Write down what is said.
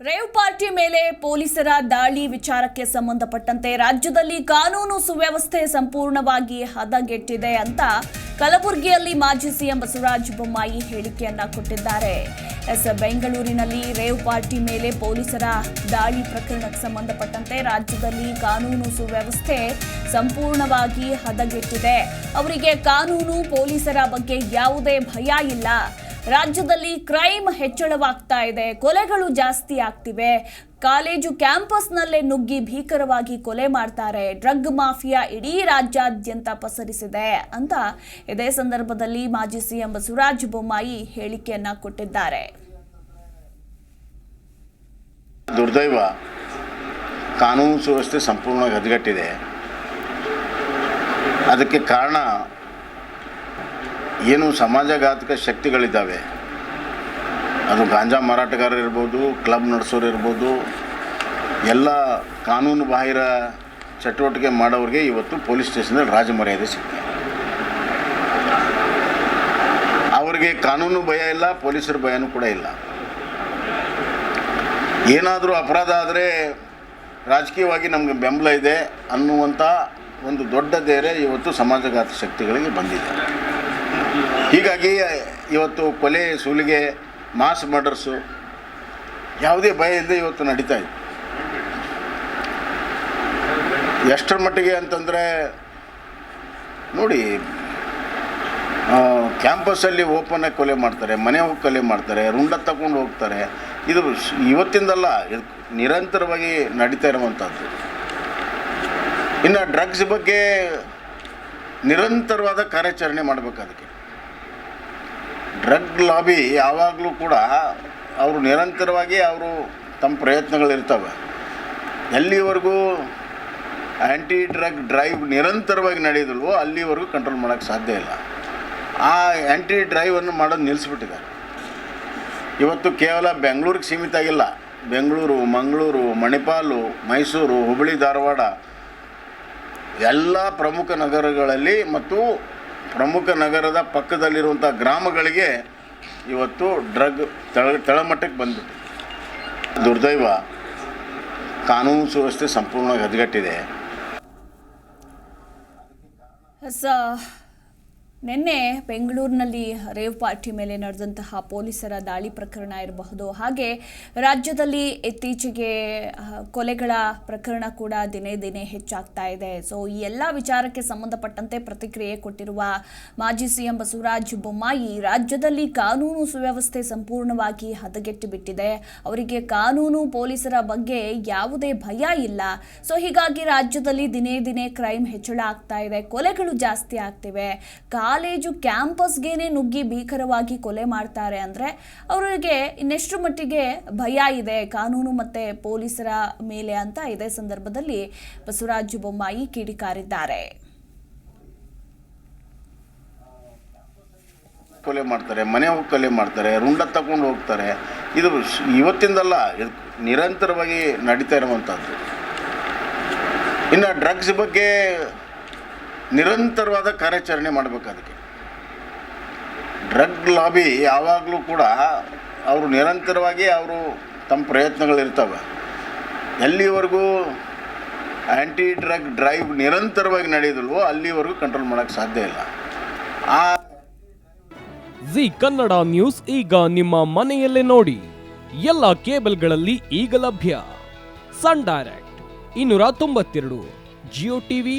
Rave party ಮೇಲೆ ಪೊಲೀಸರ ದಾಳಿ ವಿಚಾರಕ್ಕೆ ಸಂಬಂಧಪಟ್ಟಂತೆ ರಾಜ್ಯದಲ್ಲಿ ಕಾನೂನು ಸುವ್ಯವಸ್ಥೆ ಸಂಪೂರ್ಣವಾಗಿ ಹದಗೆಟ್ಟಿದೆ ಅಂತ ಕಲಬುರಗಿಯಲ್ಲಿ ಮಾಜಿ ಸಿಎಂ ಬಸವರಾಜ ಬೊಮ್ಮಾಯಿ ಹೇಳಿಕೆಯನ್ನ ಕೊಟ್ಟಿದ್ದಾರೆ. ಎಸ್, ಬೆಂಗಳೂರಿನಲ್ಲಿ ರೇವ್ ಪಾರ್ಟಿ ಮೇಲೆ ಪೊಲೀಸರ ದಾಳಿ ಪ್ರಕರಣಕ್ಕೆ ಸಂಬಂಧಪಟ್ಟಂತೆ ರಾಜ್ಯದಲ್ಲಿ ಕಾನೂನು ಸುವ್ಯವಸ್ಥೆ ಸಂಪೂರ್ಣವಾಗಿ ಹದಗೆಟ್ಟಿದೆ. ಅವರಿಗೆ ಕಾನೂನು ಪೊಲೀಸರ ಬಗ್ಗೆ ಯಾವುದೇ ಭಯ ಇಲ್ಲ. ರಾಜ್ಯದಲ್ಲಿ ಕ್ರೈಮ್ ಹೆಚ್ಚಳವಾಗ್ತಾ ಇದೆ, ಕೊಲೆಗಳು ಜಾಸ್ತಿ ಆಗ್ತಿವೆ. ಕಾಲೇಜು ಕ್ಯಾಂಪಸ್ನಲ್ಲೇ ನುಗ್ಗಿ ಭೀಕರವಾಗಿ ಕೊಲೆ ಮಾಡ್ತಾರೆ. ಡ್ರಗ್ ಮಾಫಿಯಾ ಇಡೀ ರಾಜ್ಯಾದ್ಯಂತ ಪಸರಿಸಿದೆ ಅಂತ ಇದೇ ಸಂದರ್ಭದಲ್ಲಿ ಮಾಜಿ ಸಿಎಂ ಬಸವರಾಜ ಬೊಮ್ಮಾಯಿ ಹೇಳಿಕೆಯನ್ನ ಕೊಟ್ಟಿದ್ದಾರೆ. ದುರ್ದೈವ ಕಾನೂನು ಸುವ್ಯವಸ್ಥೆ ಸಂಪೂರ್ಣವಾಗಿ ಹದಗೆಟ್ಟಿದೆ. ಅದಕ್ಕೆ ಕಾರಣ ಏನು ಸಮಾಜಘಾತಕ ಶಕ್ತಿಗಳಿದ್ದಾವೆ? ಅದು ಗಾಂಜಾ ಮಾರಾಟಗಾರರು ಇರ್ಬೋದು, ಕ್ಲಬ್ ನಡೆಸೋರು ಇರ್ಬೋದು, ಎಲ್ಲ ಕಾನೂನು ಬಾಹಿರ ಚಟುವಟಿಕೆ ಮಾಡೋರಿಗೆ ಇವತ್ತು ಪೊಲೀಸ್ ಸ್ಟೇಷನಲ್ಲಿ ರಾಜಮರ್ಯಾದೆ ಸಿಗ್ತದೆ. ಅವರಿಗೆ ಕಾನೂನು ಭಯ ಇಲ್ಲ, ಪೊಲೀಸರ ಭಯನೂ ಕೂಡ ಇಲ್ಲ. ಏನಾದರೂ ಅಪರಾಧ ಆದರೆ ರಾಜಕೀಯವಾಗಿ ನಮಗೆ ಬೆಂಬಲ ಇದೆ ಅನ್ನುವಂಥ ಒಂದು ದೊಡ್ಡ ಧೈರ್ಯ ಇವತ್ತು ಸಮಾಜಘಾತ ಶಕ್ತಿಗಳಿಗೆ ಬಂದಿದೆ. ಹೀಗಾಗಿ, ಇವತ್ತು ಕೊಲೆ ಸುಲಿಗೆ ಮಾಸ್ ಮರ್ಡರ್ಸು ಯಾವುದೇ ಭಯ ಇಲ್ಲದೆ ಇವತ್ತು ನಡೀತಾ ಇದೆ. ಎಷ್ಟರ ಮಟ್ಟಿಗೆ ಅಂತಂದರೆ, ನೋಡಿ ಕ್ಯಾಂಪಸ್ಸಲ್ಲಿ ಓಪನಾಗಿ ಕೊಲೆ ಮಾಡ್ತಾರೆ, ಮನೆ ಹೋಗಿ ಕೊಲೆ ಮಾಡ್ತಾರೆ ರುಂಡ ತಗೊಂಡು ಹೋಗ್ತಾರೆ. ಇದು ಇವತ್ತಿಂದಲ್ಲ, ಇದು ನಿರಂತರವಾಗಿ ನಡೀತಾ ಇರುವಂಥದ್ದು ಇನ್ನು ಡ್ರಗ್ಸ್ ಬಗ್ಗೆ ನಿರಂತರವಾದ ಕಾರ್ಯಾಚರಣೆ ಮಾಡಬೇಕು ಅದಕ್ಕೆ ಡ್ರಗ್ ಲಾಬಿ ಯಾವಾಗಲೂ ಕೂಡ ಅವರು ನಿರಂತರವಾಗಿ ಅವರು ತಮ್ಮ ಪ್ರಯತ್ನಗಳಿರ್ತವೆ. ಎಲ್ಲಿವರೆಗೂ ಆ್ಯಂಟಿ ಡ್ರಗ್ ಡ್ರೈವ್ ನಿರಂತರವಾಗಿ ನಡೆಯಿದಲ್ವೋ ಅಲ್ಲಿವರೆಗೂ ಕಂಟ್ರೋಲ್ ಮಾಡೋಕ್ಕೆ ಸಾಧ್ಯ ಇಲ್ಲ. ಆ ಆ್ಯಂಟಿ ಡ್ರೈವನ್ನು ಮಾಡೋದು ನಿಲ್ಲಿಸ್ಬಿಟ್ಟಿದ್ದಾರೆ ಇವತ್ತು ಕೇವಲ ಬೆಂಗಳೂರಿಗೆ ಸೀಮಿತ ಆಗಿಲ್ಲ. ಬೆಂಗಳೂರು, ಮಂಗಳೂರು, ಮಣಿಪಾಲು, ಮೈಸೂರು ಹುಬ್ಬಳ್ಳಿ ಧಾರವಾಡ ಎಲ್ಲ ಪ್ರಮುಖ ನಗರಗಳಲ್ಲಿ ಮತ್ತು ಪ್ರಮುಖ ನಗರದ ಪಕ್ಕದಲ್ಲಿರುವಂಥ ಗ್ರಾಮಗಳಿಗೆ ಇವತ್ತು ಡ್ರಗ್ ತಳ ತಳಮಟ್ಟಕ್ಕೆ ಬಂದ್ಬಿಟ್ಟು ದುರ್ದೈವ ಕಾನೂನು ಸುವ್ಯವಸ್ಥೆ ಸಂಪೂರ್ಣವಾಗಿ ಹದಗೆಟ್ಟಿದೆ. ನಿನ್ನೆ ಬೆಂಗಳೂರಿನಲ್ಲಿ ರೇವ್ ಪಾರ್ಟಿ ಮೇಲೆ ನಡೆದಂತಹ ಪೊಲೀಸರ ದಾಳಿ ಪ್ರಕರಣ ಇರಬಹುದು. ಹಾಗೆ ರಾಜ್ಯದಲ್ಲಿ ಇತ್ತೀಚೆಗೆ ಕೊಲೆಗಳ ಪ್ರಕರಣ ಕೂಡ ದಿನೇ ದಿನೇ ಹೆಚ್ಚಾಗ್ತಾ ಇದೆ. ಸೊ ಈ ಎಲ್ಲ ವಿಚಾರಕ್ಕೆ ಸಂಬಂಧಪಟ್ಟಂತೆ ಪ್ರತಿಕ್ರಿಯೆ ಕೊಟ್ಟಿರುವ ಮಾಜಿ ಸಿಎಂ ಬಸವರಾಜ ಬೊಮ್ಮಾಯಿ ರಾಜ್ಯದಲ್ಲಿ ಕಾನೂನು ಸುವ್ಯವಸ್ಥೆ ಸಂಪೂರ್ಣವಾಗಿ ಹದಗೆಟ್ಟು ಬಿಟ್ಟಿದೆ. ಅವರಿಗೆ ಕಾನೂನು ಪೊಲೀಸರ ಬಗ್ಗೆ ಯಾವುದೇ ಭಯ ಇಲ್ಲ. ಸೊ ಹೀಗಾಗಿ ರಾಜ್ಯದಲ್ಲಿ ದಿನೇ ದಿನೇ ಕ್ರೈಮ್ ಹೆಚ್ಚಳ ಆಗ್ತಾ ಇದೆ. ಕೊಲೆಗಳು ಜಾಸ್ತಿ ಆಗ್ತಿವೆ. ಕಾಲೇಜು ಕ್ಯಾಂಪಸ್ಗೇನೆ ನುಗ್ಗಿ ಭೀಕರವಾಗಿ ಕೊಲೆ ಮಾಡ್ತಾರೆ ಅಂದರೆ ಅವರಿಗೆ ಇನ್ನೆಷ್ಟು ಮಟ್ಟಿಗೆ ಭಯ ಇದೆ, ಕಾನೂನು ಮತ್ತೆ ಪೊಲೀಸರ ಮೇಲೆ ಅಂತ ಇದೇ ಸಂದರ್ಭದಲ್ಲಿ ಬಸವರಾಜ ಬೊಮ್ಮಾಯಿ ಕಿಡಿಕಾರಿದ್ದಾರೆ. ಕೊಲೆ ಮಾಡ್ತಾರೆ, ಮನೆ ಹೋಗಿ ಕೊಲೆ ಮಾಡ್ತಾರೆ, ರುಂಡ ತಗೊಂಡು ಹೋಗ್ತಾರೆ. ಇದು ಇವತ್ತಿಂದಲ್ಲ ಇದು ನಿರಂತರವಾಗಿ ನಡೀತಾ ಇರುವಂಥದ್ದು ಇನ್ನು ಡ್ರಗ್ಸ್ ಬಗ್ಗೆ ನಿರಂತರವಾದ ಕಾರ್ಯಾಚರಣೆ ಮಾಡಬೇಕು ಅದಕ್ಕೆ ಡ್ರಗ್ ಲಾಬಿ ಯಾವಾಗಲೂ ಕೂಡ ಅವರು ನಿರಂತರವಾಗಿ ಅವರು ತಮ್ಮ ಪ್ರಯತ್ನಗಳಿರ್ತವೆ. ಎಲ್ಲಿವರೆಗೂ ಆ್ಯಂಟಿ ಡ್ರಗ್ ಡ್ರೈವ್ ನಿರಂತರವಾಗಿ ನಡೆಯೋದಿಲ್ವೋ ಅಲ್ಲಿವರೆಗೂ ಕಂಟ್ರೋಲ್ ಮಾಡೋಕ್ಕೆ ಸಾಧ್ಯ ಇಲ್ಲ. ಆ ಜಿ ಕನ್ನಡ ನ್ಯೂಸ್ ಈಗ ನಿಮ್ಮ ಮನೆಯಲ್ಲೇ ನೋಡಿ. ಎಲ್ಲ ಕೇಬಲ್ಗಳಲ್ಲಿ ಈಗ ಲಭ್ಯ. ಸನ್ ಡೈರೆಕ್ಟ್, ಇನ್ನೂರ ತೊಂಬತ್ತೆರಡು, ಜಿಯೋ ಟಿವಿ